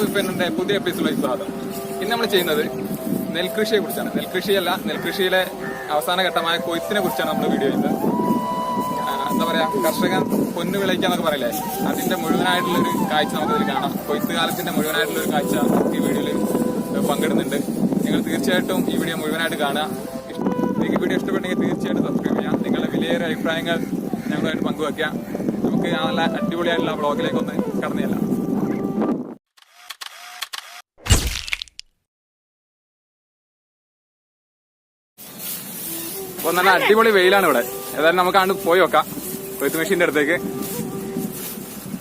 കേരള പുതിയ എപ്പിസോഡിലേക്ക് സ്വാഗതം. ഇന്ന് നമ്മൾ ചെയ്യുന്നത് നെൽകൃഷിയെ കുറിച്ചാണ്. നെൽകൃഷിയല്ല നെൽകൃഷിയിലെ അവസാന ഘട്ടമായ കൊയ്ത്തിനെ കുറിച്ചാണ് നമ്മൾ വീഡിയോ ചെയ്യുന്നത്. എന്താ പറയാ കർഷകൻ പൊന്നു വിളയിക്കാന്നൊക്കെ പറയില്ലേ? അതിന്റെ മുഴുവനായിട്ടുള്ളൊരു കാഴ്ച നമുക്കിതിൽ കാണാം. കൊയ്ത്ത് കാലത്തിന്റെ മുഴുവനായിട്ടുള്ള ഒരു കാഴ്ച ഈ വീഡിയോയിൽ പങ്കിടുന്നുണ്ട്. നിങ്ങൾ തീർച്ചയായിട്ടും ഈ വീഡിയോ മുഴുവനായിട്ട് കാണുക. നിങ്ങൾക്ക് വീഡിയോ ഇഷ്ടപ്പെട്ടെങ്കിൽ തീർച്ചയായിട്ടും സബ്സ്ക്രൈബ് ചെയ്യാം. നിങ്ങളുടെ വിലയേറെ അഭിപ്രായങ്ങൾ ഞങ്ങളുമായിട്ട് പങ്കുവെക്കുക. നമുക്ക് നല്ല അടിപൊളിയായിട്ടുള്ള ബ്ലോഗിലേക്കൊന്ന് കടന്നു ചെല്ലാം. അപ്പൊ നല്ല അടിപൊളി വെയിലാണ് ഇവിടെ. ഏതായാലും നമുക്ക് അങ്ങോട്ട് പോയി നോക്കാം. കൊയ്ത്ത് മെഷീന്റെ അടുത്തേക്ക്.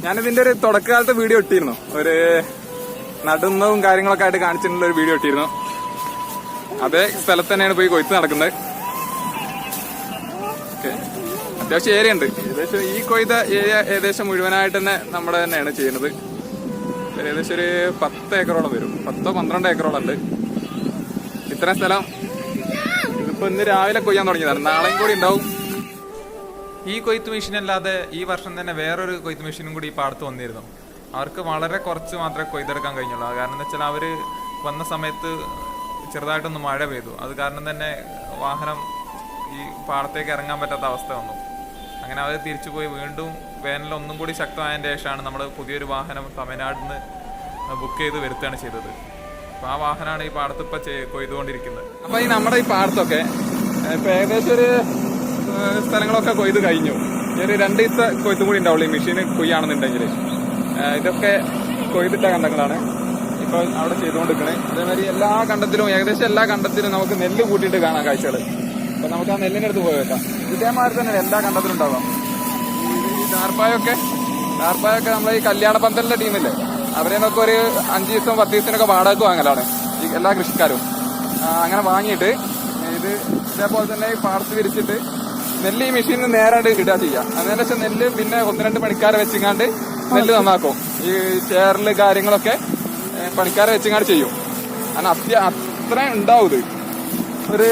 ഞാനിതിന്റെ ഒരു തുടക്കകാലത്തെ വീഡിയോ ഇട്ടിരുന്നു. ഒരു നടുന്നതും കാര്യങ്ങളൊക്കെ ആയിട്ട് കാണിച്ചിട്ടുള്ള ഒരു വീഡിയോ ഇട്ടിരുന്നു. അതേ സ്ഥലത്ത് തന്നെയാണ് പോയി കൊയ്ത്ത് നടക്കുന്നത്. അത്യാവശ്യം ഏരിയ ഉണ്ട്. ഏകദേശം ഈ കൊയ്ത ഏരിയ ഏകദേശം മുഴുവനായിട്ട് തന്നെ നമ്മുടെ തന്നെയാണ് ചെയ്യുന്നത്. ഏകദേശം ഒരു പത്ത് ഏക്കറോളം വരും. പത്തോ പന്ത്രണ്ട് ഏക്കറോളം ഉണ്ട്. ഇത്രയും സ്ഥലം ഇതിപ്പോ ഇന്ന് രാവിലെ കൊയ്യാൻ തുടങ്ങിയതാണ്. നാളെയും കൂടി ഉണ്ടാവും. ഈ കൊയ്ത്ത് മെഷീൻ അല്ലാതെ ഈ വർഷം തന്നെ വേറൊരു കൊയ്ത്ത് മെഷീനും കൂടി ഈ പാടത്ത് വന്നിരുന്നു. അവർക്ക് വളരെ കുറച്ച് മാത്രമേ കൊയ്തെടുക്കാൻ കഴിഞ്ഞുള്ളൂ. കാരണം എന്താ വെച്ചാൽ അവർ വന്ന സമയത്ത് ചെറുതായിട്ടൊന്ന് മഴ പെയ്തു. അത് കാരണം തന്നെ വാഹനം ഈ പാടത്തേക്ക് ഇറങ്ങാൻ പറ്റാത്ത അവസ്ഥ വന്നു. അങ്ങനെ അവർ തിരിച്ചു പോയി വീണ്ടും വേനൽ ഒന്നും കൂടി ശക്തമായതിന്റെ ശേഷമാണ് നമ്മൾ പുതിയൊരു വാഹനം തമിഴ്നാട്ടിൽ നിന്ന് ബുക്ക് ചെയ്ത് വരുത്തുകയാണ് ചെയ്തത്. അപ്പൊ ആ വാഹനമാണ് ഈ പാടത്ത് ഇപ്പൊ കൊയ്തുകൊണ്ടിരിക്കുന്നത്. അപ്പൊ ഈ നമ്മുടെ ഈ പാടത്തൊക്കെ ഇപ്പൊ ഏകദേശം ഒരു സ്ഥലങ്ങളൊക്കെ കൊയ്ത് കഴിഞ്ഞു. ഒരു രണ്ട് ദിവസത്തെ കൊയ്ത്തും കൂടി ഉണ്ടാവുള്ളൂ. ഈ മെഷീൻ കൊയ്യാണെന്നുണ്ടെങ്കിൽ ഇതൊക്കെ കൊയ്തിട്ട കണ്ടങ്ങളാണ്. ഇപ്പൊ അവിടെ ചെയ്തുകൊണ്ടിരിക്കണേ. അതേമാതിരി എല്ലാ കണ്ടത്തിലും ഏകദേശം എല്ലാ കണ്ടത്തിലും നമുക്ക് നെല്ല് കൂട്ടിയിട്ട് കാണാം കാഴ്ചകൾ അപ്പൊ നമുക്ക് ആ നെല്ലിന്റെ അടുത്ത് പോയി വെക്കാം ഇതേമാതിരി തന്നെ എല്ലാ കണ്ടത്തിലും ഉണ്ടാവാം. ഈ- ചാർപ്പായൊക്കെ ചാർപ്പായൊക്കെ നമ്മളെ ഈ കല്യാണ പന്തലിന്റെ ടീമില്ലേ? അവരെ നമുക്ക് ഒരു അഞ്ച് ദിവസം പത്ത് ദിവസത്തിനൊക്കെ വാടക വാങ്ങലാണ്. ഈ എല്ലാ കൃഷിക്കാരും. അങ്ങനെ വാങ്ങിയിട്ട് ഇത് ഇതേപോലെ തന്നെ ഈ പാടത്ത് വിരിച്ചിട്ട് നെല്ല് ഈ മെഷീനിൽ നേരായിട്ട് ഇടുക ചെയ്യാം. അതിന് ശേഷം നെല്ല് പിന്നെ ഒന്ന് രണ്ട് പണിക്കാരെ വെച്ചിങ്ങാണ്ട് നെല്ല് നന്നാക്കും. ഈ ചേറിൽ കാര്യങ്ങളൊക്കെ പണിക്കാരെ വെച്ചിങ്ങാണ്ട് ചെയ്യും. കാരണം അത്യ അത്രയും ഉണ്ടാവും ഇത്. ഒരു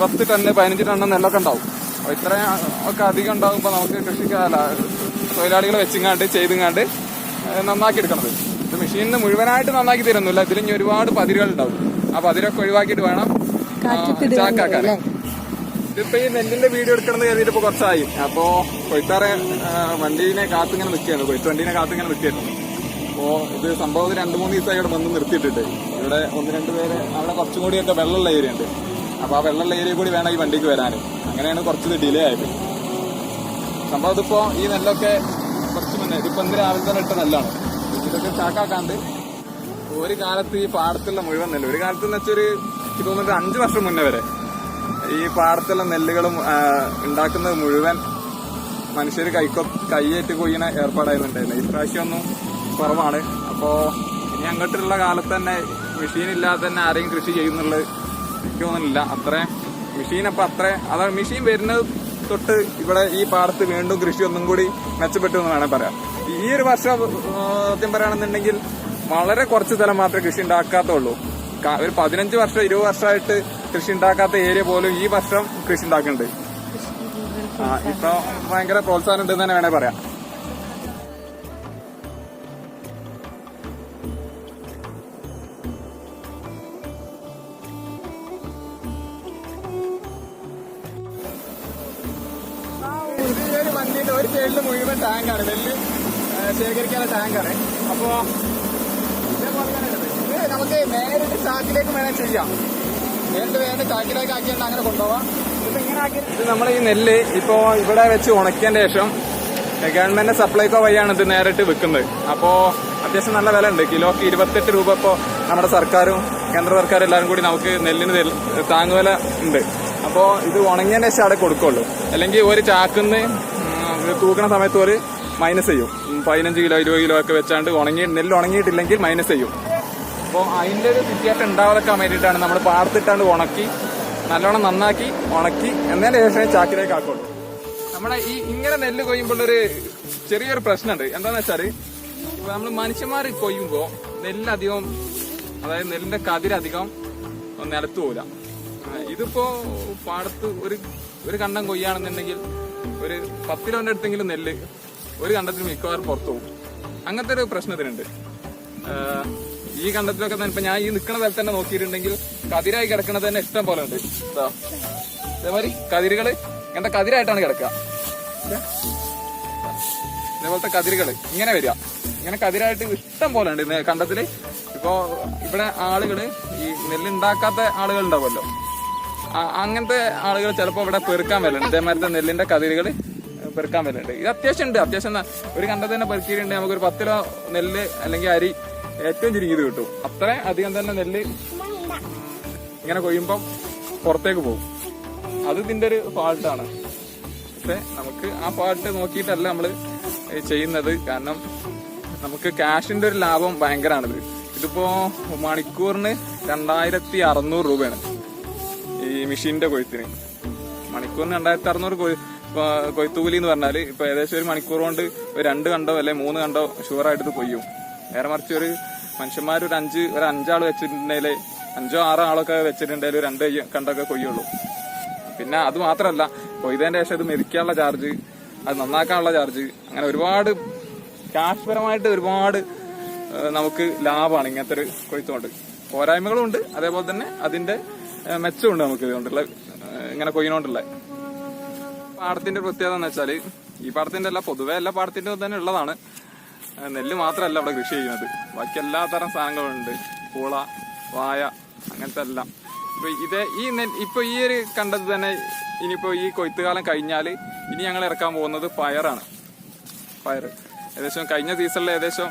പത്ത് ടണ്ണ് പതിനഞ്ച് ടണ്ണ് നെല്ലൊക്കെ ഉണ്ടാവും. ഇത്രയും ഒക്കെ അധികം ഉണ്ടാകുമ്പോ നമുക്ക് കൃഷിക്കാല തൊഴിലാളികളെ വെച്ചിങ്ങാണ്ട് ചെയ്തിങ്ങാണ്ട് നന്നാക്കി എടുക്കണത്. ഇത് മെഷീനിന് മുഴുവനായിട്ട് നന്നാക്കി തരുന്നില്ല. ഇതിൽ ഇനി ഒരുപാട് പതിരുകൾ ഉണ്ടാവും. ആ പതിരൊക്കെ ഒഴിവാക്കിയിട്ട് വേണം ചാക്കാക്കാൻ. ഇതിപ്പോ ഈ നെല്ലിന്റെ വീഡിയോ എടുക്കണമെന്ന് കരുതിയിട്ട് ഇപ്പൊ കുറച്ചായി. അപ്പോ കൊയ്ത്താറെ വണ്ടീനെ കാത്തിങ്ങനെ നിൽക്കുകയാണ്. കൊയ്ത്ത് വണ്ടീനെ കാത്തിങ്ങനെ നിൽക്കുകയായിരുന്നു അപ്പോ ഇത് സംഭവം രണ്ടു മൂന്ന് ദിവസമായി ഇവിടെ വന്ന് നിർത്തിയിട്ടിട്ട് ഇവിടെ ഒന്ന് രണ്ട് പേര് അവിടെ കുറച്ചും കൂടിയൊക്കെ വെള്ളമുള്ള ഏരിയ ഉണ്ട്. അപ്പൊ ആ വെള്ളമുള്ള ഏരിയ കൂടി വേണം ഈ വണ്ടിക്ക് വരാൻ. അങ്ങനെയാണ് കുറച്ച് ഡിലേ ആയത്. സംഭവം ഇതിപ്പോ ഈ നെല്ലൊക്കെ കുറച്ച് മുന്നേ. ഇതിപ്പോ ഇന്ന് രാവിലെ തന്നെ ഇട്ട നെല്ലാണ്. ഇതൊക്കെ ചാക്കാക്കാണ്ട് ഒരു കാലത്ത് ഈ പാടത്തുള്ള മുഴുവൻ നെല്ല്. ഒരു കാലത്ത് എന്ന് വെച്ചൊരു എനിക്ക് തോന്നുന്നു അഞ്ചു വർഷം മുന്നേ വരെ ഈ പാടത്തുള്ള നെല്ലുകളും ഉണ്ടാക്കുന്നത് മുഴുവൻ മനുഷ്യർ കൈക്കൊ കൈയേറ്റ് കൊയ്യണ ഏർപ്പാടായിരുന്നുണ്ടായിരുന്നു. ഇപ്രാവശ്യം ഒന്നും കുറവാണ്. അപ്പോ ഇനി അങ്ങോട്ടുള്ള കാലത്ത് തന്നെ മെഷീൻ ഇല്ലാതെ തന്നെ ആരെയും കൃഷി ചെയ്യുന്നുള്ളത് എനിക്ക് തോന്നുന്നില്ല. അത്രയും മെഷീൻ അപ്പൊ അത്ര അതാണ് മെഷീൻ വരുന്നത് തൊട്ട് ഇവിടെ ഈ പാടത്ത് വീണ്ടും കൃഷി ഒന്നും കൂടി മെച്ചപ്പെട്ടു എന്ന് വേണേൽ പറയാം. ഈ ഒരു വർഷം സത്യം പറയുകയാണെന്നുണ്ടെങ്കിൽ വളരെ കുറച്ച് സ്ഥലം മാത്രമേ കൃഷി ഉണ്ടാക്കാത്തുള്ളൂ. ഒരു പതിനഞ്ച് വർഷം ഇരുപത് വർഷമായിട്ട് കൃഷി ഉണ്ടാക്കാത്ത ഏരിയ പോലും ഈ വർഷം കൃഷി ഉണ്ടാക്കുന്നുണ്ട്. ആ ഇപ്പൊ ഭയങ്കര പ്രോത്സാഹനം ഉണ്ടെന്ന് തന്നെ വേണേ പറയാം. ഈ ഒരു സൈഡിൽ മുഴുവൻ ടാങ്കാണ് നെല്ല് ശേഖരിക്കാനുള്ള ടാങ്കാണ്. അപ്പോ ഇതേപോലെ തന്നെ ഉണ്ട്. ഇത് നമുക്ക് നേരിട്ട് ചാക്കിലേക്ക് വേണേൽ ചെയ്യാം. നേരിട്ട് വേണ്ട ചാക്കിലേക്ക് ആക്കിയാൽ അങ്ങനെ കൊണ്ടുപോവാം. ഇത് ഇങ്ങനെ ആക്കി ഇത് നമ്മൾ ഈ നെല്ല് ഇപ്പോ ഇവിടെ വെച്ച് ഉണക്കിയ ശേഷം ഗവൺമെന്റ് സപ്ലൈകോ വഴിയാണ് ഇത് നേരിട്ട് വിൽക്കുന്നത്. അപ്പോ അത്യാവശ്യം നല്ല വില ഉണ്ട്. കിലോക്ക് ഇരുപത്തെട്ട് രൂപ ഇപ്പോ നമ്മുടെ സർക്കാരും കേന്ദ്ര സർക്കാരും എല്ലാവരും കൂടി നമുക്ക് നെല്ലിന് താങ്ങുവില ഉണ്ട്. അപ്പോ ഇത് ഉണങ്ങിയതിന് ശേഷം അവിടെ കൊടുക്കുള്ളൂ. അല്ലെങ്കിൽ ഒരു ചാക്കുന്ന് തൂക്കണ സമയത്ത് ഒരു മൈനസ് ചെയ്യും. പതിനഞ്ച് കിലോ ഇരുപത് കിലോ ഒക്കെ വെച്ചാണ്ട് ഉണങ്ങി നെല്ല് ഉണങ്ങിയിട്ടില്ലെങ്കിൽ മൈനസ് ചെയ്യും. അപ്പോൾ അതിന്റെ ഒരു വ്യത്യാസം ഉണ്ടാവാതൊക്കാൻ വേണ്ടിയിട്ടാണ് നമ്മൾ പാടത്തിട്ടാണ്ട് ഉണക്കി നല്ലോണം നന്നാക്കി ഉണക്കി എന്നതിന്റെ ശേഷമേ ചാക്കിലേക്ക് ആക്കുള്ളൂ. നമ്മുടെ ഈ ഇങ്ങനെ നെല്ല് കൊയ്യുമ്പോഴൊരു ചെറിയൊരു പ്രശ്നമുണ്ട്. എന്താണെന്ന് വെച്ചാൽ ഇപ്പോൾ നമ്മൾ മനുഷ്യന്മാർ കൊയ്യുമ്പോൾ നെല്ലധികം അതായത് നെല്ലിന്റെ കതിരധികം നിലത്ത് പോകില്ല ഇതിപ്പോൾ പാടത്ത് ഒരു ഒരു കണ്ടം കൊയ്യാണെന്നുണ്ടെങ്കിൽ ഒരു പത്ത് കിലോന്റെ അടുത്തെങ്കിലും നെല്ല് ഒരു കണ്ടത്തിൽ മിക്കവാറും പുറത്തു പോകും. അങ്ങനത്തെ ഒരു പ്രശ്നത്തിനുണ്ട് ഈ കണ്ടത്തിലൊക്കെ തന്നെ ഇപ്പൊ ഞാൻ ഈ നിൽക്കുന്ന സ്ഥലത്ത് തന്നെ നോക്കിയിട്ടുണ്ടെങ്കിൽ കതിരായി കിടക്കുന്നത് തന്നെ ഇഷ്ടം പോലെ ഉണ്ട്. അതേമാതിരി കതിരുകൾ ഇങ്ങനത്തെ കതിരായിട്ടാണ് കിടക്കുക. ഇതാ. ഇതേപോലത്തെ കതിരുകൾ ഇങ്ങനെ വരിക. ഇങ്ങനെ കതിരായിട്ട് ഇഷ്ടം പോലെ ഉണ്ട്. കണ്ടത്തിൽ ഇപ്പോ ഇവിടെ ആളുകൾ ഈ നെല്ലുണ്ടാക്കാത്ത ആളുകൾ ഉണ്ടാവുമല്ലോ അങ്ങനത്തെ ആളുകൾ ചിലപ്പോൾ ഇവിടെ പെറുക്കാൻ വരലുണ്ട് ഇതേമാരത്തെ നെല്ലിന്റെ കതിരുകൾ പെറുക്കാൻ വരലുണ്ട് ഇത് അത്യാവശ്യം ഉണ്ട്. അത്യാവശ്യം ഒരു കണ്ടത് തന്നെ പെറുക്കിയിട്ടുണ്ട്. നമുക്ക് ഒരു പത്ത് കിലോ നെല്ല് അല്ലെങ്കിൽ അരി ഏറ്റവും ചുരുങ്ങിയത് കിട്ടും. അത്ര അധികം തന്നെ നെല്ല് ഇങ്ങനെ കൊയ്യുമ്പം പുറത്തേക്ക് പോകും. അത് ഇതിന്റെ ഒരു ഫാൾട്ടാണ് പക്ഷെ നമുക്ക് ആ ഫാൾട്ട് നോക്കിയിട്ടല്ല നമ്മൾ ചെയ്യുന്നത്. കാരണം നമുക്ക് ക്യാഷിന്റെ ഒരു ലാഭം ഭയങ്കരമാണിത് ഇതിപ്പോ മണിക്കൂറിന് രണ്ടായിരത്തി അറുന്നൂറ് രൂപയാണ്. ഈ മെഷീന്റെ കൊയ്ത്തിന്. മണിക്കൂറിന് രണ്ടായിരത്തി അറുന്നൂറ് കൊയ് കൊയ്ത്തുകൂലി എന്ന് പറഞ്ഞാൽ ഇപ്പൊ ഏകദേശം ഒരു മണിക്കൂർ കൊണ്ട് ഒരു രണ്ട് കണ്ടോ അല്ലെ മൂന്ന് കണ്ടോ ഷുവറായിട്ട് ആയിട്ട് കൊയ്യും. നേരെ മറിച്ച് ഒരു മനുഷ്യന്മാർ ഒരു അഞ്ച് ഒരു അഞ്ചാൾ വെച്ചിട്ടുണ്ടെങ്കിൽ അഞ്ചോ ആറോ ആളൊക്കെ വെച്ചിട്ടുണ്ടെങ്കിൽ രണ്ട് കണ്ടൊക്കെ കൊയ്യുള്ളൂ. പിന്നെ അത് മാത്രമല്ല കൊയ്തതിന്റെ ശേഷം ഇത് മെതിക്കാനുള്ള ചാർജ് അത് നന്നാക്കാനുള്ള ചാർജ് അങ്ങനെ ഒരുപാട് ക്യാഷ് പരമായിട്ട് ഒരുപാട് നമുക്ക് ലാഭമാണ് ഇങ്ങനത്തെ ഒരു കൊയ്ത്തുകൊണ്ട്. പോരായ്മകളും ഉണ്ട് അതേപോലെ തന്നെ അതിന്റെ മെച്ചമുണ്ട് നമുക്ക് ഇതുകൊണ്ടുള്ള ഇങ്ങനെ കൊയ്യണോണ്ടുള്ള. പാടത്തിന്റെ പ്രത്യേകത എന്ന് വെച്ചാൽ ഈ പാടത്തിന്റെ അല്ല പൊതുവെ എല്ലാ പാടത്തിന്റെ തന്നെ ഉള്ളതാണ്. നെല്ല് മാത്രമല്ല അവിടെ കൃഷി ചെയ്യുന്നത്. ബാക്കി എല്ലാ തരം സാധനങ്ങളുണ്ട്. പൂള വായ അങ്ങനത്തെ എല്ലാം. ഇപ്പൊ ഇത് ഈ ഇപ്പൊ ഈ ഒരു കണ്ടത് തന്നെ ഇനിയിപ്പോ ഈ കൊയ്ത്തുകാലം കഴിഞ്ഞാൽ ഇനി ഞങ്ങൾ ഇറക്കാൻ പോകുന്നത് പയറാണ്. പയർ. ഏകദേശം കഴിഞ്ഞ സീസണിൽ ഏകദേശം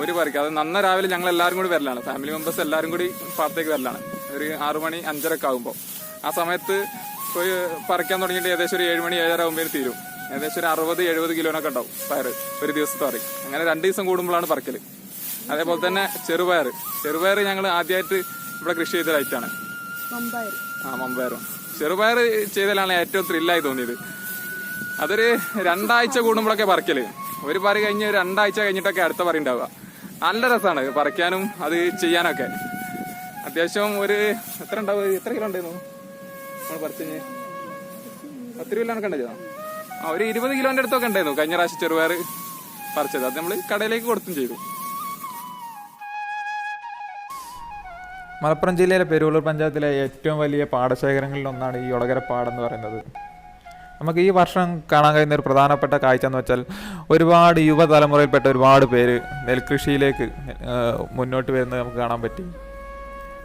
ഒരു പറിക്കും. അത് നന്ന രാവിലെ ഞങ്ങൾ എല്ലാവരും കൂടി വരലാണ്. ഫാമിലി മെമ്പേഴ്സ് എല്ലാവരും കൂടി പാടത്തേക്ക് വരലാണ്. ഒരു ആറു മണി അഞ്ചരക്ക ആകുമ്പോൾ ആ സമയത്ത് ഒരു പറിക്കാൻ തുടങ്ങിയിട്ട് ഏകദേശം ഒരു ഏഴ് മണി ഏഴര ആകുമ്പോൾ തീരും. ഏകദേശം ഒരു അറുപത് എഴുപത് കിലോനൊക്കെ ഉണ്ടാവും പയർ ഒരു ദിവസത്തെ പറി അങ്ങനെ രണ്ട് ദിവസം കൂടുമ്പോഴാണ് പറിക്കൽ. അതേപോലെ തന്നെ ചെറുപയർ ചെറുപയർ ഞങ്ങൾ ആദ്യമായിട്ട് ഇവിടെ കൃഷി ചെയ്ത ഐറ്റാണ് ആ മമ്പയറും. ചെറുപയർ ചെയ്തതിലാണ് ഏറ്റവും ത്രില്ലായി തോന്നിയത്. അതൊരു രണ്ടാഴ്ച കൂടുമ്പോഴൊക്കെ പറിക്കൽ. ഒരു പറി കഴിഞ്ഞ് രണ്ടാഴ്ച കഴിഞ്ഞിട്ടൊക്കെ അടുത്ത പറി ഉണ്ടാവുക. നല്ല രസമാണ് പറിക്കാനും അത് ചെയ്യാനൊക്കെ. അത്യാവശ്യം ഒരു എത്ര ഉണ്ടാവും? എത്ര കിലോ ഉണ്ടായിരുന്നു? നമ്മൾ പറിച്ചു പത്ത് രൂപ കണക്ക് കണ്ടത് ആ ഒരു ഇരുപത് കിലോന്റെ അടുത്തൊക്കെ ഉണ്ടായിരുന്നു കഴിഞ്ഞ പ്രാവശ്യം ചെറുപയർ പറിച്ചത്. അത് നമ്മൾ കടയിലേക്ക് കൊടുത്തും ചെയ്തു. മലപ്പുറം ജില്ലയിലെ പെരുവള്ളൂർ പഞ്ചായത്തിലെ ഏറ്റവും വലിയ പാടശേഖരങ്ങളിൽ ഒന്നാണ് ഈ ഒടകര പാടെന്ന് പറയുന്നത്. നമുക്ക് ഈ വർഷം കാണാൻ കഴിയുന്ന ഒരു പ്രധാനപ്പെട്ട കാഴ്ച എന്ന് വെച്ചാൽ ഒരുപാട് യുവതലമുറയിൽപ്പെട്ട ഒരുപാട് പേര് നെൽകൃഷിയിലേക്ക് മുന്നോട്ട് വരുന്നത് നമുക്ക് കാണാൻ പറ്റി.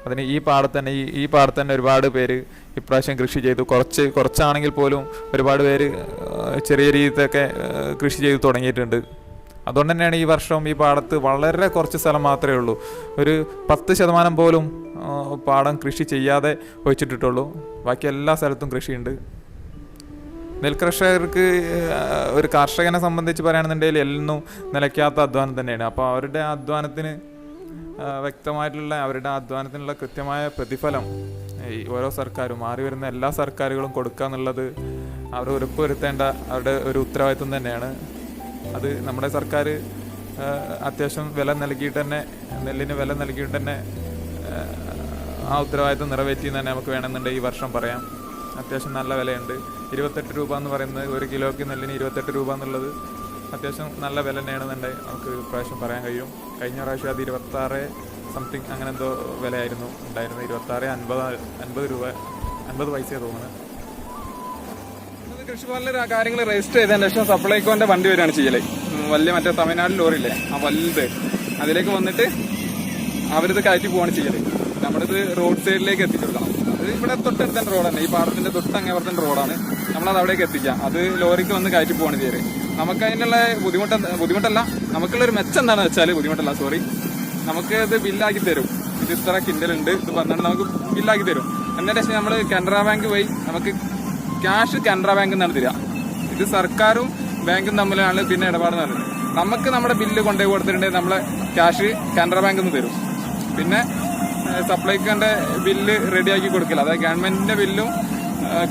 അതിന് ഈ പാടത്ത് തന്നെ ഈ ഈ പാടത്ത് തന്നെ ഒരുപാട് പേര് ഇപ്രാവശ്യം കൃഷി ചെയ്തു. കുറച്ച് കുറച്ചാണെങ്കിൽ പോലും ഒരുപാട് പേര് ചെറിയ രീതിയിലൊക്കെ കൃഷി ചെയ്ത് തുടങ്ങിയിട്ടുണ്ട്. അതുകൊണ്ട് തന്നെയാണ് ഈ വർഷം ഈ പാടത്ത് വളരെ കുറച്ച് സ്ഥലം മാത്രമേ ഉള്ളൂ. ഒരു പത്ത് ശതമാനം പോലും പാടം കൃഷി ചെയ്യാതെ ഒഴിച്ചിട്ടിട്ടുള്ളൂ. ബാക്കി എല്ലാ സ്ഥലത്തും കൃഷിയുണ്ട്. നെൽകർഷകർക്ക് ഒരു കർഷകനെ സംബന്ധിച്ച് പറയുകയാണെന്നുണ്ടെങ്കിൽ എല്ലാം നിലയ്ക്കാത്ത അധ്വാനം തന്നെയാണ്. അപ്പോൾ അവരുടെ അധ്വാനത്തിന് വ്യക്തമായിട്ടുള്ള അവരുടെ അധ്വാനത്തിനുള്ള കൃത്യമായ പ്രതിഫലം ഈ ഓരോ സർക്കാരും മാറി വരുന്ന എല്ലാ സർക്കാരുകളും കൊടുക്കുക എന്നുള്ളത് അവർ ഉറപ്പുവരുത്തേണ്ട അവരുടെ ഒരു ഉത്തരവാദിത്വം തന്നെയാണ്. അത് നമ്മുടെ സർക്കാർ അത്യാവശ്യം വില നൽകിയിട്ട് തന്നെ നെല്ലിന് വില നൽകിയിട്ട് തന്നെ ആ, ഉത്തരവാദിത്വം നിറവേറ്റി തന്നെ നമുക്ക് വേണമെന്നുണ്ടെങ്കിൽ ഈ വർഷം പറയാം. അത്യാവശ്യം നല്ല വിലയുണ്ട്. ഇരുപത്തെട്ട് രൂപ എന്ന് പറയുന്നത് ഒരു കിലോയ്ക്ക് നെല്ലിന് ഇരുപത്തെട്ട് രൂപ എന്നുള്ളത് അത്യാവശ്യം നല്ല വില തന്നെയാണെന്നുണ്ടെങ്കിൽ നമുക്ക് പ്രാവശ്യം പറയാൻ കഴിയും. കഴിഞ്ഞ പ്രാവശ്യം അത് ഇരുപത്താറ് സംതിങ് അങ്ങനെ എന്തോ വിലയായിരുന്നു. ഉണ്ടായിരുന്നത് ഇരുപത്താറ് അൻപത് അൻപത് രൂപ അൻപത് പൈസ തോന്നുന്നത്. കൃഷിഭവനിലെ കാര്യങ്ങൾ രജിസ്റ്റർ ചെയ്തതിന് ശേഷം സപ്ലൈകോന്റെ വണ്ടി വരികയാണ് ചെയ്യൽ. ഉം, വലിയ മറ്റേ തമിഴ്നാട് ലോറിയില്ലേ? ആ വലുത്. അതിലേക്ക് വന്നിട്ട് അവരിത് കയറ്റി പോവാണ് ചെയ്യൽ. നമ്മളിത് റോഡ് സൈഡിലേക്ക് എത്തിച്ചെടുക്കണം അത് ഇവിടെ തൊട്ടടുത്ത റോഡാണ് ഈ പാടത്തിന്റെ തൊട്ട് പറഞ്ഞ റോഡാണ് നമ്മളത് അവിടേക്ക് എത്തിക്കാം. അത് ലോറിക്ക് വന്ന് കയറ്റി പോവാണ് ചെയ്യൽ. നമുക്ക് അതിനുള്ള ബുദ്ധിമുട്ട് ബുദ്ധിമുട്ടല്ല. നമുക്കുള്ളൊരു മെച്ചം എന്താണെന്ന് വെച്ചാൽ ബുദ്ധിമുട്ടല്ല സോറി നമുക്ക് ഇത് ബില്ലാക്കി തരും. ഇത് ഇത്ര കിൻഡൽ ഉണ്ട് ഇത് പറഞ്ഞാൽ നമുക്ക് ബില്ലാക്കി തരും. എന്നിട്ട് പക്ഷേ നമ്മൾ കാനറ ബാങ്ക് പോയി നമുക്ക് ക്യാഷ് കാനറ ബാങ്കിൽ നിന്നാണ് തരിക. ഇത് സർക്കാരും ബാങ്കും തമ്മിലാണ് പിന്നെ ഇടപാട് നടന്നത് നമുക്ക് നമ്മുടെ ബില്ല് കൊണ്ടുപോയി കൊടുത്തിട്ടുണ്ടെങ്കിൽ നമ്മളെ ക്യാഷ് കാനറ ബാങ്കിൽ നിന്ന് തരും. പിന്നെ സപ്ലൈക്കോന്റെ ബില്ല് റെഡിയാക്കി കൊടുക്കില്ല. അതായത് ഗവൺമെന്റിന്റെ ബില്ലും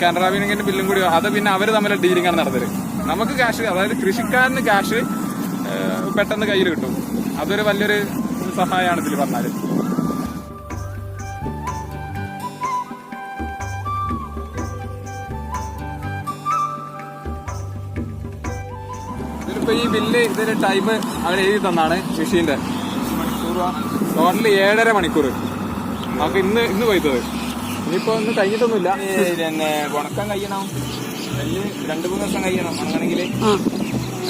കാനറ ബാങ്കിന്റെ ബില്ലും കൂടി അത് പിന്നെ അവർ തമ്മിലുള്ള ഡീലിംഗ് ആണ് നടത്തൽ. നമുക്ക് ക്യാഷ് അതായത് കൃഷിക്കാരന് ക്യാഷ് പെട്ടെന്ന് കയ്യിൽ കിട്ടും. അതൊരു വലിയൊരു സഹായമാണ് ഇതിൽ പറഞ്ഞാൽ. ഇതിലിപ്പോ ഈ ബില്ല് ഇതിന്റെ ടൈം അവർ എഴുതി തന്നാണ് മെഷീന്റെ ടോട്ടൽ ഏഴര മണിക്കൂർ നമുക്ക് ഇന്ന് ഇന്ന് പോയിത്തത് ഇനിയിപ്പോ ഇന്ന് കഴിഞ്ഞിട്ടൊന്നുമില്ല. പിന്നെ ഉണക്കാൻ കഴിയണം. രണ്ടു മൂന്ന് ദിവസം കഴിയണം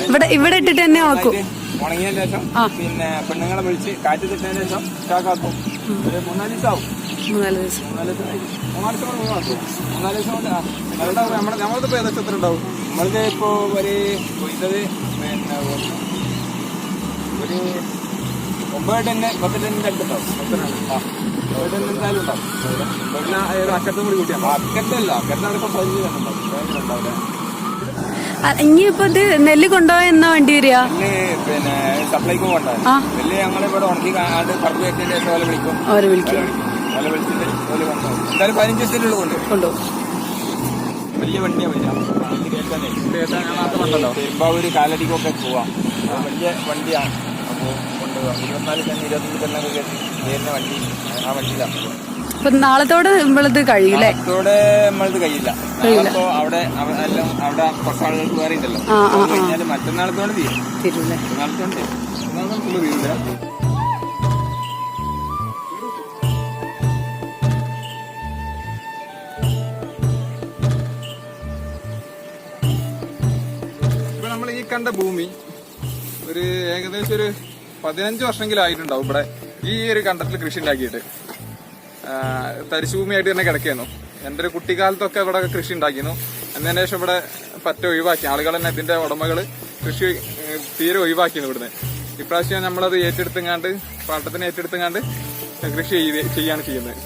ഇവിടെ ഇവിടെ ഇട്ടിട്ട് തന്നെ വെക്കും ഉണങ്ങിയ ശേഷം പിന്നെ പെണ്ണുങ്ങളെ വിളിച്ച് കാറ്റ് തിട്ടതിന് ശേഷം ഒരു മൂന്നാൽ ദിവസം. ആവും മൂന്നാൽ ദിവസം മൂന്നാൽ ദിവസം. മൂന്നാൽ ദിവസം കൊണ്ട് നമ്മുടെ നമ്മളിപ്പോ ഏകദേശം എത്ര ഉണ്ടാവും? നമ്മൾക്ക് ഇപ്പോ ഒരു കൊയ്ത്തത് പിന്നെ ഒരു അടുത്തുണ്ടാവും. എന്തായാലും ഉണ്ടാവും. അക്കത്തും കൂടി കൂട്ടിയാൽ അക്കത്തല്ല. അക്കത്താണ് ഇപ്പൊ പതിനഞ്ച് ഉണ്ടാവില്ല ഇനിയിപ്പോ ഇത് നെല്ല് കൊണ്ടുപോയ എന്നാ വണ്ടി വരിക? പിന്നെ സപ്ലൈക്കും കൊണ്ടാണ് ആ. നെല്ല് ഞങ്ങൾ ഇവിടെ ഉണക്കി ആണ്ട് പറമ്പ് വെച്ചതിന് ശേഷം ഓല വിളിക്കും. അവരെ വിളിക്കും. ഓല വിളിച്ചിട്ട് ഓല കൊണ്ടുപോകും. എന്തായാലും പതിനഞ്ച് ദിവസത്തിനുള്ളിൽ കൊണ്ട് കൊണ്ടുപോകും. വലിയ വണ്ടിയാണ് വലിയ പെരുമ്പാവൂര് കാലടിക്കൊക്കെ പോവാം. വലിയ വണ്ടിയാണ്. അപ്പോൾ കൊണ്ടുപോകാം ഇരുപത്തിനാല് തന്നെ ഇരുപത്തഞ്ച് കയറ്റി വണ്ടി ആ വണ്ടിയിലാണ് അപ്പൊ നാളത്തോടെ നമ്മളിത് നമ്മളത് കഴിയില്ല നാളെപ്പോ അവിടെ എല്ലാം അവിടെ കുറച്ച് ആളുകൾക്ക് വേറെ ഉണ്ടല്ലോ. മറ്റന്നാളത്തോടെ തീരും. മറ്റന്നാളത്തോടെ തീരില്ല നമ്മൾ ഈ കണ്ട ഭൂമി ഒരു ഏകദേശം ഒരു പതിനഞ്ച് വർഷമെങ്കിലും ആയിട്ടുണ്ടാവും ഇവിടെ ഈ ഒരു കണ്ടത്തിൽ കൃഷി ഉണ്ടാക്കിയിട്ട്. തരിശുഭൂമിയായിട്ട് തന്നെ കിടക്കുന്നു. എന്റെ ഒരു കുട്ടിക്കാലത്തൊക്കെ ഇവിടെ കൃഷി ഉണ്ടാക്കിയിരുന്നു എന്നതിന് ശേഷം ഇവിടെ പറ്റ ഒഴിവാക്കി. ആളുകൾ തന്നെ ഇതിന്റെ ഉടമകൾ കൃഷി തീരെ ഒഴിവാക്കിയിരുന്നു ഇവിടുന്ന്. ഇപ്രാവശ്യം നമ്മളത് ഏറ്റെടുത്തുങ്ങാണ്ട് പാട്ടത്തിന് ഏറ്റെടുത്തുങ്ങാണ്ട് കൃഷി ചെയ്യാണ് ചെയ്യുന്നത്.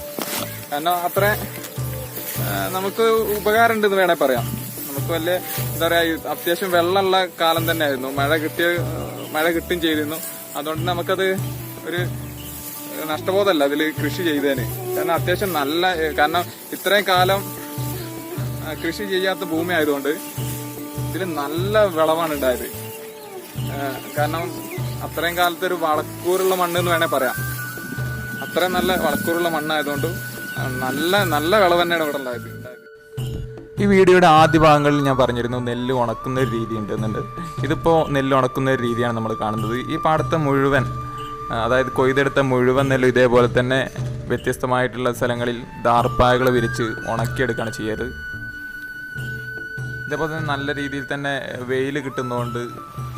കാരണം അത്ര നമുക്ക് ഉപകാരം ഉണ്ടെന്ന് വേണേ പറയാം. നമുക്ക് വലിയ എന്താ പറയാ അത്യാവശ്യം വെള്ളമുള്ള കാലം തന്നെയായിരുന്നു. മഴ കിട്ടിയ മഴ കിട്ടും ചെയ്തിരുന്നു. അതുകൊണ്ട് നമുക്കത് ഒരു നഷ്ടബോധമല്ല അതിൽ കൃഷി ചെയ്തതിന് കാരണം അത്യാവശ്യം നല്ല കാരണം ഇത്രയും കാലം കൃഷി ചെയ്യാത്ത ഭൂമി ആയതുകൊണ്ട് ഇതിൽ നല്ല വിളവാണ് ഉണ്ടായത്. കാരണം അത്രയും കാലത്ത് ഒരു വളക്കൂറുള്ള മണ്ണ് എന്ന് വേണേ പറയാം. അത്രയും നല്ല വളക്കൂറുള്ള മണ്ണായതുകൊണ്ട് നല്ല നല്ല വിളവ് തന്നെയാണ് ഇവിടെ ഉണ്ടായത്. ഈ വീഡിയോയുടെ ആദ്യ ഭാഗങ്ങളിൽ ഞാൻ പറഞ്ഞിരുന്നു നെല്ല് ഉണക്കുന്ന ഒരു രീതി ഉണ്ടെന്നുണ്ട് ഇതിപ്പോൾ നെല്ല് ഉണക്കുന്ന ഒരു രീതിയാണ് നമ്മൾ കാണുന്നത്. ഈ പാടത്തെ മുഴുവൻ അതായത് കൊയ്തെടുത്ത മുഴുവൻ നെല്ല് ഇതേപോലെ തന്നെ വ്യത്യസ്തമായിട്ടുള്ള സ്ഥലങ്ങളിൽ ദാർപ്പായകൾ വിരിച്ച് ഉണക്കിയെടുക്കുകയാണ് ചെയ്യാറ് ഇതേപോലെ തന്നെ നല്ല രീതിയിൽ തന്നെ വെയിൽ കിട്ടുന്നതുകൊണ്ട്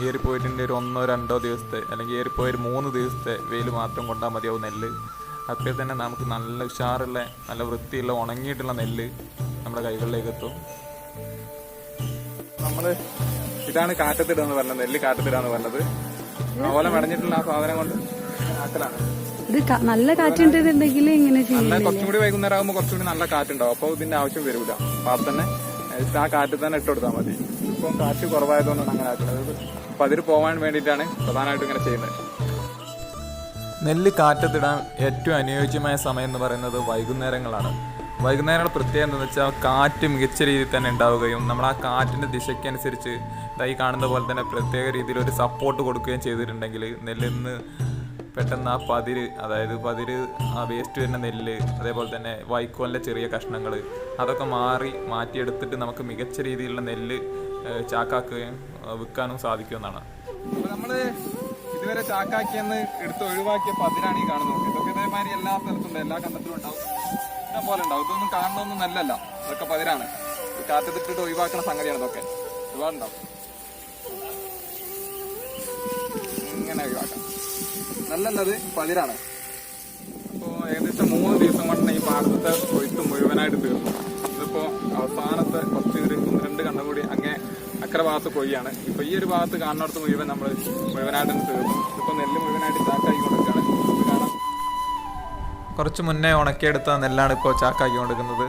ഏറിപ്പോയിട്ടുണ്ട് ഒരു ഒന്നോ രണ്ടോ ദിവസത്തെ അല്ലെങ്കിൽ ഏറിപ്പോയ ഒരു മൂന്ന് ദിവസത്തെ വെയിൽ മാത്രം കൊണ്ടാൽ മതിയാവും നെല്ല്. അപ്പോൾ തന്നെ നമുക്ക് നല്ല ഉഷാറുള്ള നല്ല വൃത്തിയുള്ള ഉണങ്ങിയിട്ടുള്ള നെല്ല് നമ്മുടെ കൈകളിലേക്ക് എത്തും നമ്മൾ ഇതാണ് കാറ്റത്തിടാന്ന് പറഞ്ഞത് നെല്ല് കാറ്റത്തിടാന്ന് പറഞ്ഞത്. അതുപോലെ മടഞ്ഞിട്ടുള്ള ആ സാധനം കൊണ്ട് ആക്കലാണ് ഇത് നല്ല കാറ്റുണ്ടെന്നുണ്ടെങ്കിൽ ഇങ്ങനെ ചെയ്യും നല്ല കുറച്ചും കൂടി വൈകുന്നേരം ആകുമ്പോൾ കുറച്ചുകൂടി നല്ല കാറ്റുണ്ടാവും. അപ്പോൾ ഇതിന്റെ ആവശ്യം വരില്ല അത് തന്നെ ആ കാറ്റ് തന്നെ ഇട്ട് കൊടുത്താൽ മതി. ഇപ്പം കാറ്റ് കുറവായതുകൊണ്ടാണ് അങ്ങനെ ആക്കുന്നത് അപ്പൊ അതിന് പോകാൻ വേണ്ടിയിട്ടാണ് പ്രധാനമായിട്ടും ഇങ്ങനെ ചെയ്യുന്നത്. നെല്ല് കാറ്റത്തിടാൻ ഏറ്റവും അനുയോജ്യമായ സമയം എന്ന് പറയുന്നത് വൈകുന്നേരങ്ങളാണ്. വൈകുന്നേരങ്ങൾ പ്രത്യേകത എന്താണെന്ന് വെച്ചാൽ കാറ്റ് മികച്ച രീതിയിൽ തന്നെ ഉണ്ടാവുകയും നമ്മൾ ആ കാറ്റിന്റെ ദിശയ്ക്കനുസരിച്ച് ഈ കാണുന്ന പോലെ തന്നെ പ്രത്യേക രീതിയിൽ ഒരു സപ്പോർട്ട് കൊടുക്കുകയും ചെയ്തിട്ടുണ്ടെങ്കിൽ നെല്ലിന്ന് പെട്ടെന്ന് ആ പതിര് അതായത് പതിര് ആ വേസ്റ്റ് വരുന്ന നെല്ല് അതേപോലെ തന്നെ വൈക്കോലിന്റെ ചെറിയ കഷ്ണങ്ങൾ അതൊക്കെ മാറി മാറ്റിയെടുത്തിട്ട് നമുക്ക് മികച്ച രീതിയിലുള്ള നെല്ല് ചാക്കാക്കുകയും വിൽക്കാനും സാധിക്കുമെന്നാണ്. അപ്പോൾ നമ്മൾ ഇതുവരെ ചാക്കാക്കിയെന്ന് എടുത്ത് ഒഴിവാക്കിയ പതിരാണ് ഈ കാണുന്നത്. ഇതൊക്കെ ഇതേമാതിരി എല്ലാ സ്ഥലത്തും എല്ലാ കണ്ടത്തിലും ഉണ്ടാവും. ഇഷ്ടം പോലെ ഉണ്ടാവും ഇതൊന്നും കാണുന്നൊന്നും നല്ലല്ല ഇതൊക്കെ പതിരാണ് കാറ്റത്തിട്ടിട്ട് ഒഴിവാക്കുന്ന സംഗതിയാണ് ഇതൊക്കെ. ഒരുപാടുണ്ടാവും. ഇങ്ങനെ ഒഴിവാക്കാം. നല്ലല്ലത് പതിരാണ് അപ്പോ ഏകദേശം മൂന്ന് ദിവസം കൊണ്ട് ഈ പാടത്തെ കൊയ്ത്ത് മുഴുവനായിട്ട് തീർന്നു ഇതിപ്പോ അവസാനത്തെ കുറച്ച് ഒരു ഒന്ന് രണ്ട് കണ്ണം കൂടി അങ്ങേ അക്കരെ ഭാഗത്ത് കൊയ്യാണ്. ഇപ്പൊ ഈ ഒരു ഭാഗത്ത് കാണുന്നിടത്ത് മുഴുവൻ നമ്മൾ മുഴുവനായിട്ട് തീർന്നു. ഇപ്പൊ നെല്ല് മുഴുവനായിട്ട് കാണാം കുറച്ച് മുന്നേ ഉണക്കിയെടുത്ത നെല്ലാണ് ഇപ്പോൾ ചാക്കാക്കി കൊടുക്കുന്നത്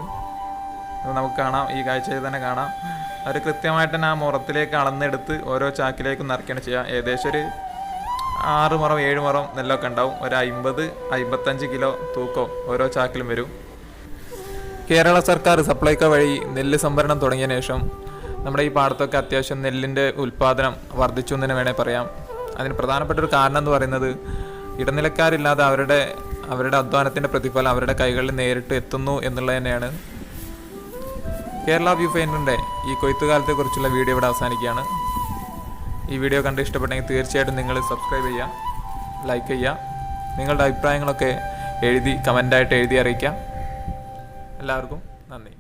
അത് നമുക്ക് കാണാം. ഈ കാഴ്ചയിൽ തന്നെ കാണാം. അവർ കൃത്യമായിട്ട് തന്നെ ആ മുറത്തിലേക്ക് അളന്നെടുത്ത് ഓരോ ചാക്കിലേക്കും നിറയ്ക്കുകയാണ് ചെയ്യുക. ഏകദേശം ഒരു ആറ് മുറം ഏഴ് മുറം നെല്ലൊക്കെ ഉണ്ടാവും. ഒരു അമ്പത് അമ്പത്തഞ്ച് കിലോ തൂക്കം ഓരോ ചാക്കിലും വരും. കേരള സർക്കാർ സപ്ലൈകോ വഴി നെല്ല് സംഭരണം തുടങ്ങിയ ശേഷം നമ്മുടെ ഈ പാടത്തൊക്കെ അത്യാവശ്യം നെല്ലിന്റെ ഉൽപ്പാദനം വർദ്ധിച്ചു എന്ന് തന്നെ വേണേൽ പറയാം. അതിന് പ്രധാനപ്പെട്ട ഒരു കാരണം എന്ന് പറയുന്നത് ഇടനിലക്കാരില്ലാതെ അവരുടെ അവരുടെ അധ്വാനത്തിന്റെ പ്രതിഫലം അവരുടെ കൈകളിൽ നേരിട്ട് എത്തുന്നു എന്നുള്ളത് തന്നെയാണ് കേരള വ്യൂ ഫൈനറിന്റെ ഈ കൊയ്ത്തുകാലത്തെക്കുറിച്ചുള്ള വീഡിയോ ഇവിടെ അവസാനിക്കുകയാണ്. ഈ വീഡിയോ കണ്ട് ഇഷ്ടപ്പെട്ടെങ്കിൽ തീർച്ചയായിട്ടും നിങ്ങൾ സബ്സ്ക്രൈബ് ചെയ്യുക ലൈക്ക് ചെയ്യുക നിങ്ങളുടെ അഭിപ്രായങ്ങളൊക്കെ എഴുതി കമന്റായിട്ട് എഴുതി അറിയിക്കാം എല്ലാവർക്കും നന്ദി.